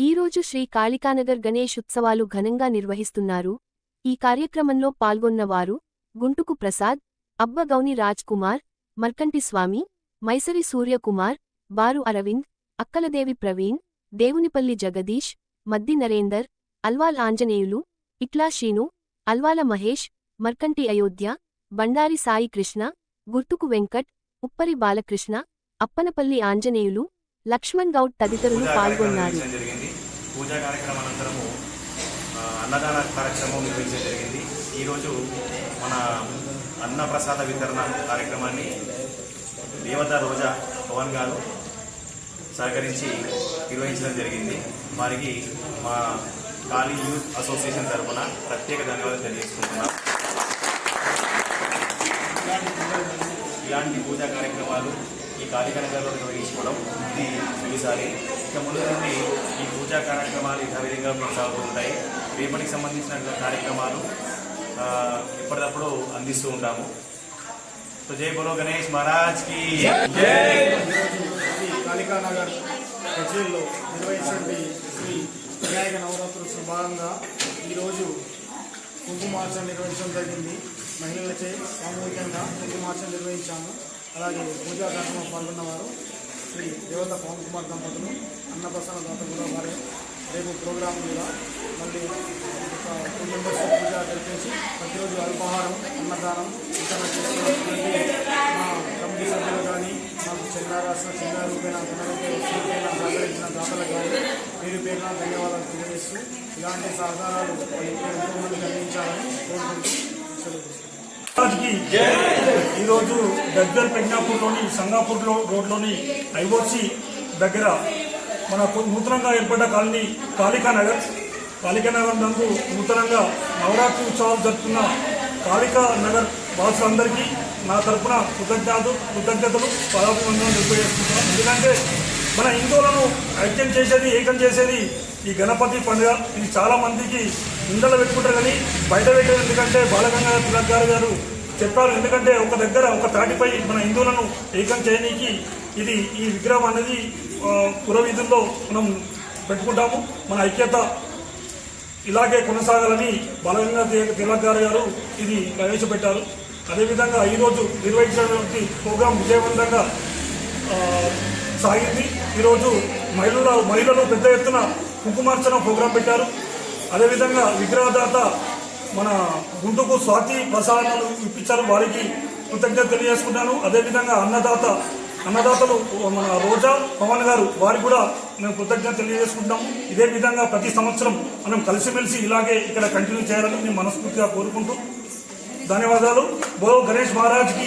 ఈరోజు శ్రీ కాళికానగర్ గణేష్ ఉత్సవాలు ఘనంగా నిర్వహిస్తున్నారు. ఈ కార్యక్రమంలో పాల్గొన్నవారు గుంటుకు ప్రసాద్ అబ్బగౌని రాజ్ కుమార్ మర్కంటి స్వామి మైసరి సూర్యకుమార్ బారు అరవింద్ అక్కలదేవి ప్రవీణ్ దేవునిపల్లి జగదీష్ మద్ది నరేందర్ అల్వాల్ ఆంజనేయులు ఇట్లా షీను అల్వాల మహేష్ మర్కంటి అయోధ్య బండారి సాయి కృష్ణ గుర్తుకు వెంకట్ ఉప్పరి బాలకృష్ణ అప్పనపల్లి ఆంజనేయులు లక్ష్మణ్ గౌడ్ తదితరులు పాల్గొన్నారు. పూజా కార్యక్రమం అనంతరము అన్నదాన కార్యక్రమం నిర్వహించడం జరిగింది. ఈరోజు మన అన్నప్రసాద వితరణ కార్యక్రమాన్ని దేవత రోజా పవన్ గారు సహకరించి నిర్వహించడం జరిగింది. వారికి మా కాళీ యూత్ అసోసియేషన్ తరఫున ప్రత్యేక ధన్యవాదాలు తెలియజేసుకుంటున్నాం. ఇలాంటి పూజా కార్యక్రమాలు ఈ కాళీకనగర్లో నిర్వహించుకోవడం ఇది తొలిసారి. ఇక ముందు నుండి ఈ పూజా కార్యక్రమాలు యథావిధంగా కొనసాగుతూ ఉంటాయి. రేపటికి సంబంధించిన కార్యక్రమాలు ఎప్పటికప్పుడు అందిస్తూ ఉంటాము. సో జై బోలో గణేష్ మహారాజ్కి కాళికానగర్ ప్రజల్లో నిర్వహించండి శ్రీ వినాయక నవరాత్రుల భాగంగా ఈరోజు కుంకుమార్చన నిర్వహించడం జరిగింది. మహిళలచే సామూహికంగా కుంకుమార్చన నిర్వహించాము. అలాగే పూజా కార్యక్రమం పాల్గొన్నవారు శ్రీ దేవత పవన్ కుమార్ దంపతులు అన్నప్రసన్న దాత కూడా వారే. రేపు ప్రోగ్రాం కూడా మళ్ళీ టూ మెంబర్స్ పూజ జరిపించి ప్రతిరోజు అల్పాహారం అన్నదానం ఇతర చేస్తున్నటువంటి మా కమిటీ సభ్యులు కానీ మాకు చందా రాసిన రూపేణ ధన సహకరించిన దాతలకు కానీ పేరు పేరున ధన్యవాదాలు తెలియజేస్తూ ఇలాంటి సహకారాలు ఎంతో మందికి అందించాలని కోరుకుంటూ సెలవు ఈరోజు దగ్గర పెజ్ఞాపూర్లోని సంగాపూర్ రోడ్లోని ఐఓసి దగ్గర మన నూతనంగా ఏర్పడ్డ కాలనీ కాళికా నగర్ కాళికా నగర్ నందు నూతనంగా నవరాత్రి ఉత్సవాలు జరుపుతున్న కాళికా నగర్ వాసులందరికీ నా తరపున కృతజ్ఞతలు కృతజ్ఞతలు పదాభివందనలు తెలియజేసుకుంటున్నాను. ఎందుకంటే మన హిందువులను ఐక్యం చేసేది ఏకం చేసేది ఈ గణపతి పండుగ. ఇది చాలామందికి ఇండలు పెట్టుకుంటారు కానీ బయట పెట్టారు. ఎందుకంటే బాలగంగాధర తిలక్ గారు చెప్పారు. ఎందుకంటే ఒక దగ్గర ఒక తాటిపై మన హిందువులను ఏకం చేయనీకి ఇది ఈ విగ్రహం అనేది పురవీధుల్లో మనం పెట్టుకుంటాము. మన ఐక్యత ఇలాగే కొనసాగాలని బలంగా తిలక్ గారు గారు ఇది ప్రవేశపెట్టారు. అదేవిధంగా ఈరోజు నిర్వహించినటువంటి ప్రోగ్రాం విజయవంతంగా సాగింది. ఈరోజు మహిళల మహిళలు పెద్ద ఎత్తున కుంకుమార్చన ప్రోగ్రాం పెట్టారు. అదేవిధంగా విగ్రహదాత మన గుంటుకు స్వాతి ప్రసాదాలు ఇప్పించారు. వారికి కృతజ్ఞత తెలియజేసుకుంటాను. అదేవిధంగా అన్నదాత అన్నదాతలు మన రోజా పవన్ గారు వారికి కూడా మేము కృతజ్ఞత తెలియజేసుకుంటాము. ఇదే విధంగా ప్రతి సంవత్సరం మనం కలిసిమెలిసి ఇలాగే ఇక్కడ కంటిన్యూ చేయాలని మేము మనస్ఫూర్తిగా కోరుకుంటూ. ధన్యవాదాలు. బో గణేష్ మహారాజ్కి